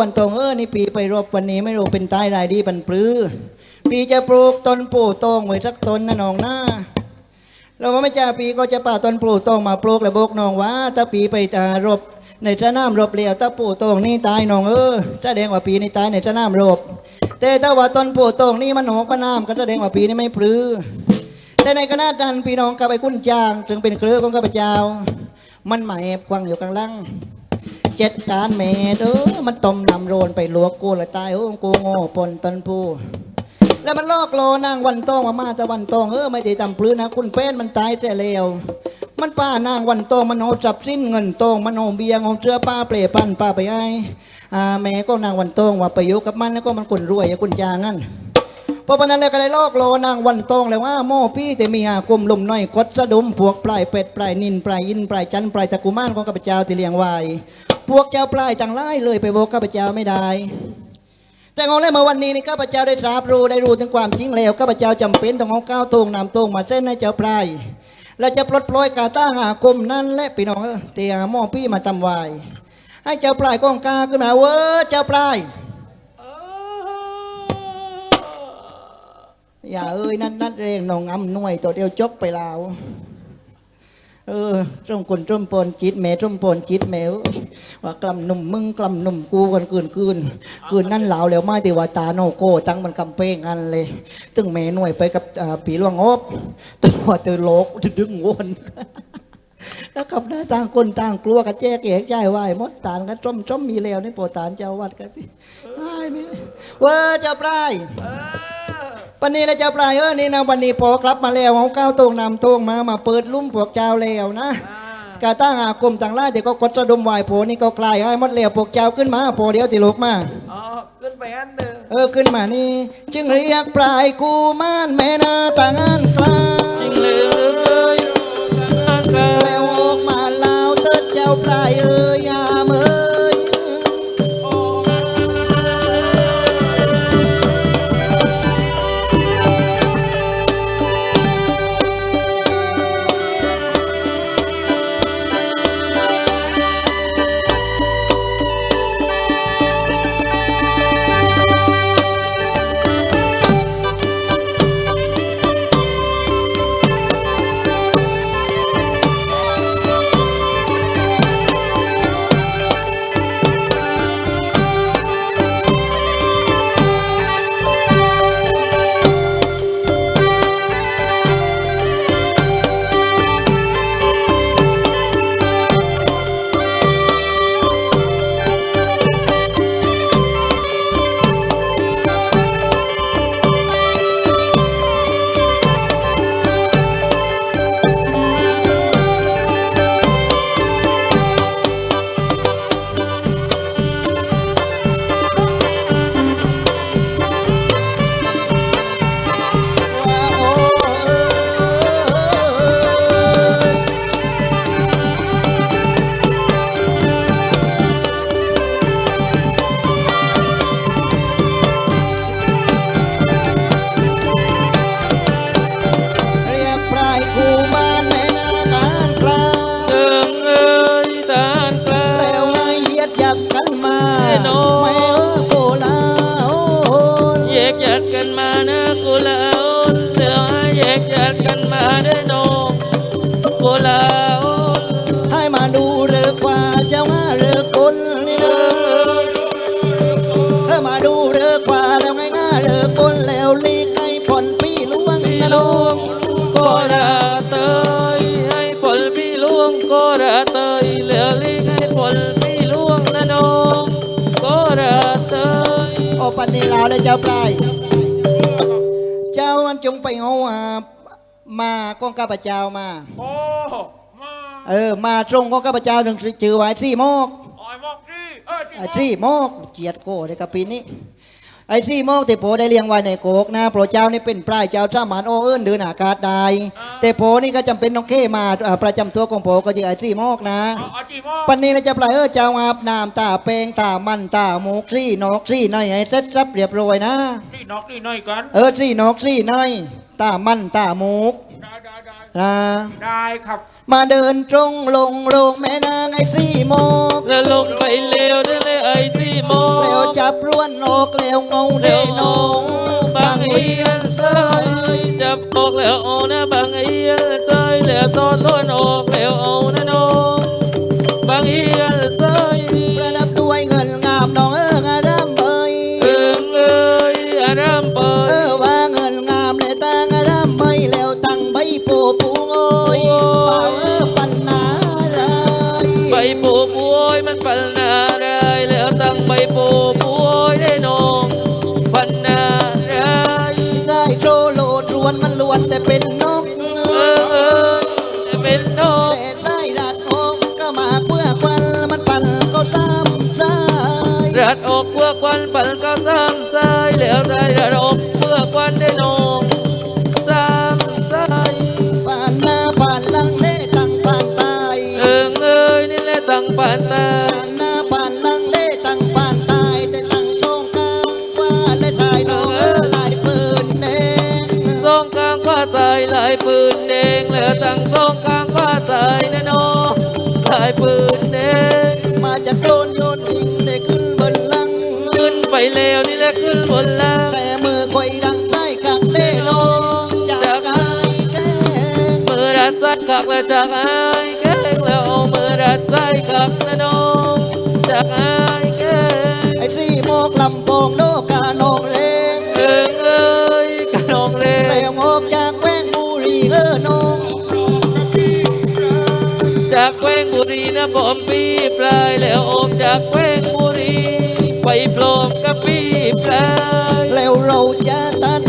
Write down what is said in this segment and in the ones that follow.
วันตรงเออนี่ปีไปรบวันนี้ไม่รู้เป็นตายรายดีปันปรือ ปีจะปลูกต้นปูโตรงไว้สักต้นนะน้องนะเราว่าไม่จ้าปีก็จะป่าต้นปูโตรงมาปลูกแล้วบกน้องว่าถ้าปีไปอ่ารบในสนามรบเลียวถ้าปูโตรงนี่ตายน้องเออแดงว่าปีนี้ตายในสนามรบแต่ถ้าว่าต้นปูโตรงนี่มันหอกมันน้ำก็แดงว่าปีนี้ไม่ปรือ แต่ในขณะนั้นพี่น้องกับไอ้คุณจาง จึงเป็นเครือของข้าพเจ้า มันหมายแอบควังอยู่กลางล่าง เจ็ดการแม่เด้อมันต้มนำโรนไปลวกกูเละตายโอ้กูโง่ปนตนผู้แล้วมันลอกโลนางวันตองมามาตะวันตองเออไม่ได้ทำปลื้นนะคุณเป็นมันตายแต่เลวมันป้านางวันโตงมันโหจับสิ้นเงินโตงมันโหเบียงโหเสื้อป้าเปรปันป้าไปไอ้อาแม่ก็นางวันโตงว่าไปยู่กับมันแล้วก็มันคนรวยอย่าคุณจางั้นเพราะฉะนั้นแล้วก็ได้ลอกโลนางวันตองแล้วว่าโม่พี่แต่มีอาคมลมน้อยกดสะดุมพวกปลายเป็ดปลายนินปลายอินปลายจันปลายตะกุมานของข้าพเจ้าที่เลี้ยงไว้ พวกเจ้าปลายจังไล่เลยไปโบกข้าพเจ้าไม่ได้ แต่ของเล่นมาวันนี้นี่ข้าพเจ้าได้ทราบรู้ได้รู้ถึงความจริงแล้วข้าพเจ้าจำเป็นต้องเอาก้าวตรงนำตรงมาเส้นให้เจ้าปลายและจะปลดปล่อยกาต้าหาคมนั้นและพี่น้องเตียหม้อพี่มาจำไว้ให้เจ้าปลายก้องกาขึ้นมาเว้อเจ้าปลายอย่าเอ้ยนั่นนั่นเรงนองอำหน่วยตัวเดียวจกไปลาว เออจมคนจมปนจิตแม่จมปนจิตแม่เอ้ยว่ากลำหนุ่มมึงกลำหนุ่มกูกันคืนคืนคืนนั่นเหลาแล้วไม่ต่ว่าตาโนโก้ตั้งมันกำเป้งอันเลย ตึงแม่หน่วยไปกับอ่าผีหลวงอบตัวเตอโลกดึงวนแล้วกับหน้าต่างคนต่างกลัวกันแจกเอกใจไหวมดตานกันจมจมมีแล้วในโปตานเจ้าวัดกันที่ไม่เว้อเจ้าปลาย ปันนี้นะเจ้าปลายเออนี่นะวันนี้พอกลับมาแล้วของก้าวตรงนำตรงมามาเปิดลุ่มพวกเจ้าแล้วนะกาตั้งอากรมต่างล่าเดี๋ยวก็กดสะดมไหวโผนี่ก็กลายให้หมดแล้วพวกเจ้าขึ้นมาโผเดี๋ยวติลุกมาอ๋อขึ้นไปอันหนึ่งเออขึ้นมานี่ จึงเรียกปลายกูมานแม่นาต่างอันกลางจริงเลยเอ้ยทางกลางแล้วออกมาลาวเติดเจ้าปลายเอ้ย เลยเจ้าปลายเจ้าอันจงไปเอาอ่ามาก้องข้าพเจ้ามา โอ้มาเออมาตรงของข้าพเจ้าหนึ่งจือไว้ที่โมกออยมอกที่เออที่ไอ้ที่โมกเจียดโกในกับปีนี้ ไอ้ที่โมกแต่โปได้เลี้ยงไว้ในโกกนะโปรเจ้านี่เป็นปลายเจ้าท่าหมานโอเอิ้นเดินอากาศได้แต่โปนี่ก็จำเป็นต้องเข้มาอ่าประจำตัวของโปก็คือไอ้ที่โมกนะเอาเอาที่มอกปันนี้เราจะปล่อยเออเจ้าอาบน้ำตาเปงตามันตาหมูกซี่นกซี่น้อยให้เสร็จรับเรียบร้อยนะนี่นอกนี่น้อยกันเออซี่นกซี่น้อยตามันตาหมูกได้ได้ได้นะได้ครับ มาเดินตรงลงโรงแม่นางไอ้ซี่โมกแล้วลงไปเร็วได้เลยไอ้ที่โมแล้วจับร้วนออกแล้วเงาเดเร็วนองบางเอียนใจจับออกแล้วเอานะบางเอียนใจแล้วตอนล้วนออกแล้วเอานะน้องบางเอียน นปันก็ซ้ำใจแล้วได้รัดออกเพื่อควันได้น้องซ้ำใจผ่านหน้าผ่านหลังเล่ตั้งผ่านตายเอิงเอ้ยนี่แหละตั้งปานตาผ่านหน้าผ่านหลังเล่ตั้งผ่านตายแต่ตั้งช่องกลางว่าและชายน้องเออลายปืนแดงสองกลางว่าใจลายปืนแดงแล้วตั้งสองกลางว่าใจนะน้องลายปืนแดงมาจากโดนโยนวิ่ง ขึ้นไปแล้วนี่แหละขึ้นบนล่างแต่มือคอยดังใช้กักเล่ลงจากกายแก้มือรัดใจขักแล้วจากอายแกล้แล้วเอามือรัดใจขักนะน้องจากอายแกล้ไอ้ซี่โมกลำโพงโนกานองเรงเอิงเอ้ยกะน้องเรแล้วออกจากแว่นบุรีเออน้องจากแควงบุรีนะบอมปีปลายแล้วออกจากแควงบุรี ไปปลอมกับปีปลยแล้วเราจะตัด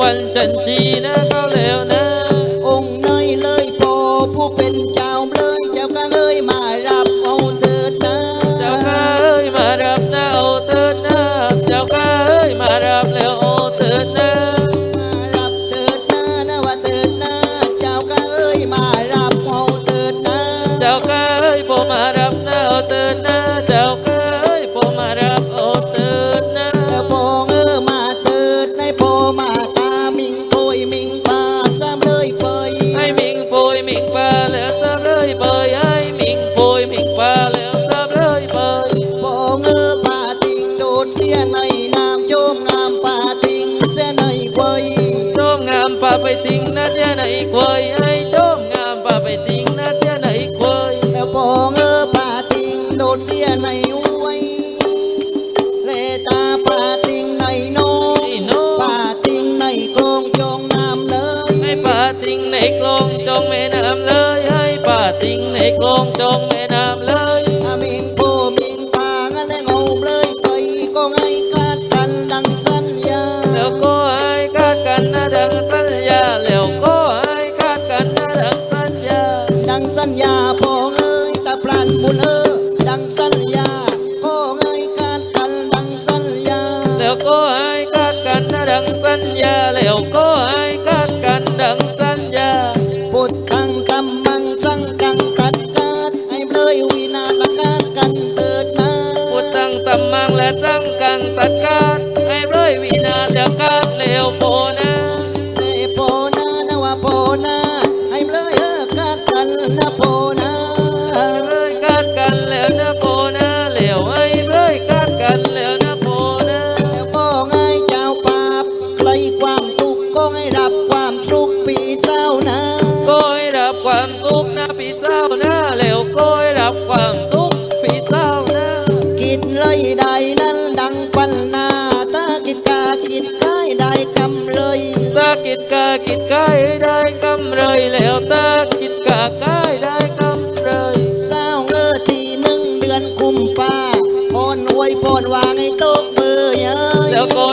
แล้วถึงวั นะเจ้าไหนควยให้โจมงามปลาไปติงนะเจ้าไหนควยแล้วพอเออป่าติงโดดเสียในอวยเลตาป่าติงในโนนี่โน้ป่าติงในโครงจงน้ำเลยให้ปลาติงในคลองจงแม่น้ำเลยให้ปลาติงในคลองจงแม่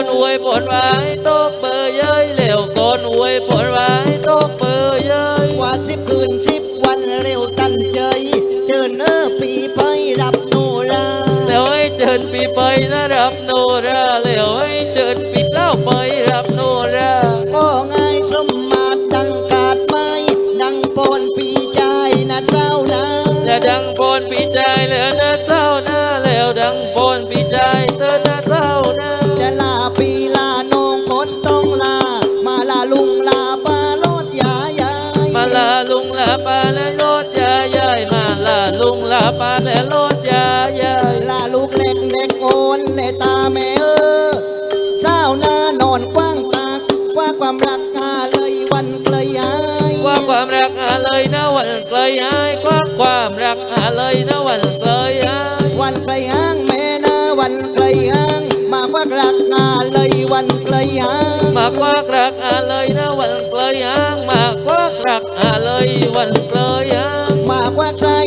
ยแล้วก่อนอวยผลไว้ตกเบอร์เย้ยแล้วก่อนอวยผลไว้ตกเบอร์เย้ยกว่าสิบคืนสิบวันเร็วตันใจเจิญเออปีไปรับโนราแล้วให้เจิญปีไปนะรับโน ลุงลาปาและรถยายายลาลูกเล็กเล็กโอนและตาแม่เออเศร้าหน้านอนกว้างตากกว่าความรักอาเลยวันเกลยหายกว่าความรักอาเลยนะวันไกลหายกว่าความรักอาเลยนะวันไกลหายวันเกลยหางแม่นะวันเกลยหางมาว่ารักอาเลยวันเกลยหางมากกว่ารักอาเลยนะวันไกลหางมากกว่ารักอาเลยวันไกลหางม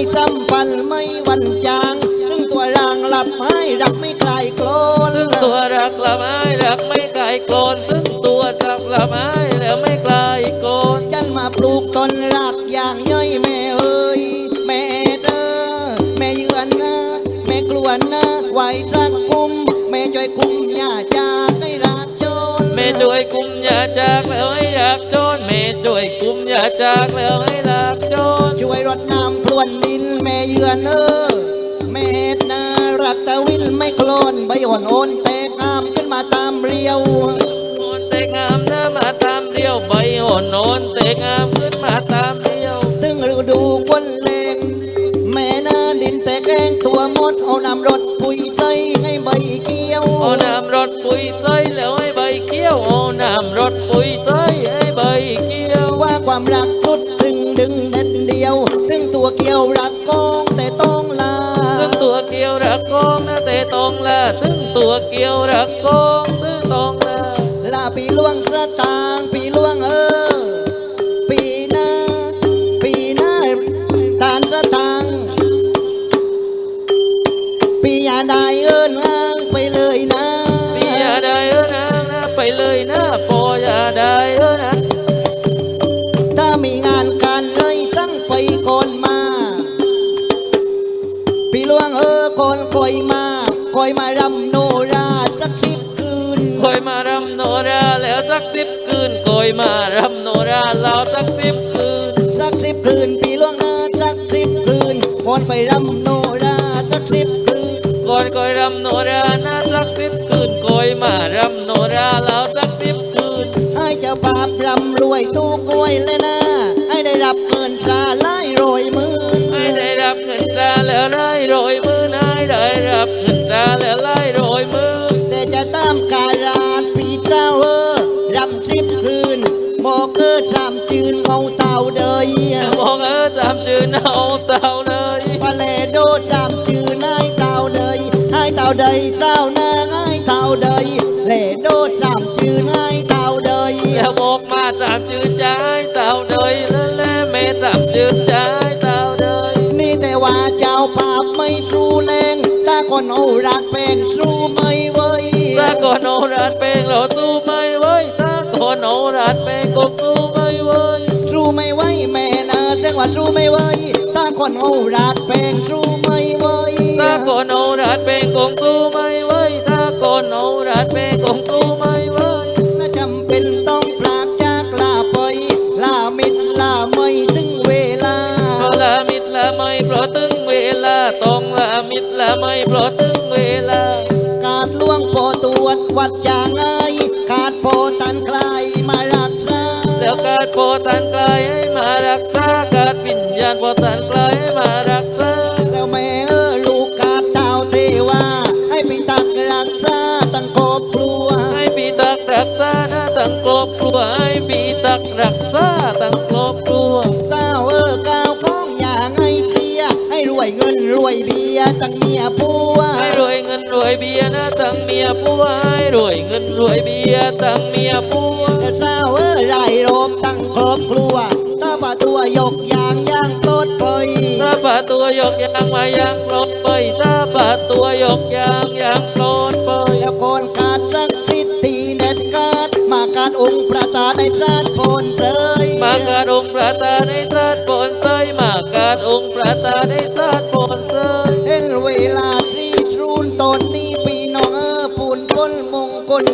ากกว่าใครสัมพันธ์ไม่วันจางถึงตัวรางหลับให้รักไม่คลายโกลนถึงตัวรักละไม้รักไม่ไกลโกลนถึงตัวรักละไม้แล้วไม่ไกลโกลนฉันมาปลูกต้นรักอย่างย่อยแม่เอ้ยแม่เด้อแม่เยือนนะแม่กลวนนะไหวสักกุมแม่ช่วยกุมหญ้าจากให้รักโจรแม่ช่วยกุมอย่าจากแล้ว ช่วยกุมอย่าจากแล้วให้รักโจรช่วยรดน้ำพรวนดินแม่เยือนเออแม่นารักตะวินไม่โคลนใบอ่อนโอนแตกงามขึ้นมาตามเรียวโอนเตะงามนะมาตามเดียวใบโอนโอนเตะงามขึ้นมาตามเดียวตึงฤดูกวนเลงแม่นาดินแตกแกงตัวมดเอาน้ำรดปุ๋ยใส่ให้ใบเกี้ยวเอาน้ำรถปุ๋ยใส่แล้วให้ใบเกี้ยวเอาน้ำรถปุ๋ยใส่ ความรักสุดถึงดึงเด็ดเดียว ถึงตัวเกี่ยวรักกองแต่ต้องลา ถึงตัวเกี่ยวรักกองนะแต่ตองละถึงตัวเกี่ยวรักกองถึงตองละลาปีล่วงสะตางปี ก่อนไปรำโนราสักสิบคืนก่อนคอยรำโนรานะสักสิบคืนคอยมารำโนราแล้วสักสิบคืนให้เจ้าภาพรำรวยตู้กล้วยเลยนะให้ได้รับเงินชาไล่รอยหมื่นให้ได้รับเงินตราแล้วไล่โรยมือให้ได้รับเงินตราแล้วไล่โรยมือแต่จะตามการาดปีเจ้าเออรำสิบคืนบอกเกิดสามจืนเมาเต่าเดยบอกเออจำจือเอาเต่าเลย สามจืนให้เต่าเดยอย่าบอกมาจำจือใจเต่าเลยแล้วแลแม่จำจือใจเต่าเลยนี่แต่ว่าเจ้าภาพไม่ชูแรงถ้าคนเอารักแป้งชูไม่เว้ยถ้าก่อนโนรัดเพลงเราสู้ไม่ไหวถ้าก่อนโนรัดเพลงก็สู้ไม่ไหวชูไม่ไหวแม่นะเสียงว่าชูไม่ไหวถ้าคนเอารักแป้งชูไม่ รัดเพลงคงสู้ไม่ไหวถ้าก่อนโนรัดเพลงคงสู้ไม่ไหวน่าจำเป็นต้องปลากจากลาไปลามิดลาไม่ถึงเวลาเพราะละมิดละไม่เพราะถึงเวลาต้องละมิดละไม่เพราะถึงเวลา การล่วงโปอตรวจวัดจางไงขาดโปอตันใครมารักษาแล้วการโพตันกลายให้มารักษาการวิญญาณโพตันกลายให้มารักษา ตั้งครอบครัวให้ปีตักรักษาตั้งครอบครัวสาวเออก้าวของอย่างให้เชียให้รวยเงินรวยเบียร์ตั้งเมียผัวให้รวยเงินรวยเบียร์นะตั้งเมียผัวให้รวยเงินรวยเบียร์ตั้งเมียผัวแต่สาวเออไรโรบตั้งครอบครัวถ้าป่าตัวยกยางย่างต้นปอยถ้าป่าตัวยกยางมายังปลดไปถ้าป่าตัวยกยางยางปลดไปแล้วคนาการองค์ประธานในชาติคนเจยมาการองค์ประธานในชาติปนเซยมาการองค์ประธานในชาติปนเซยเห็นเวลาสีทรูนตอนนี้ปีน้องเออปูนก้นมงคล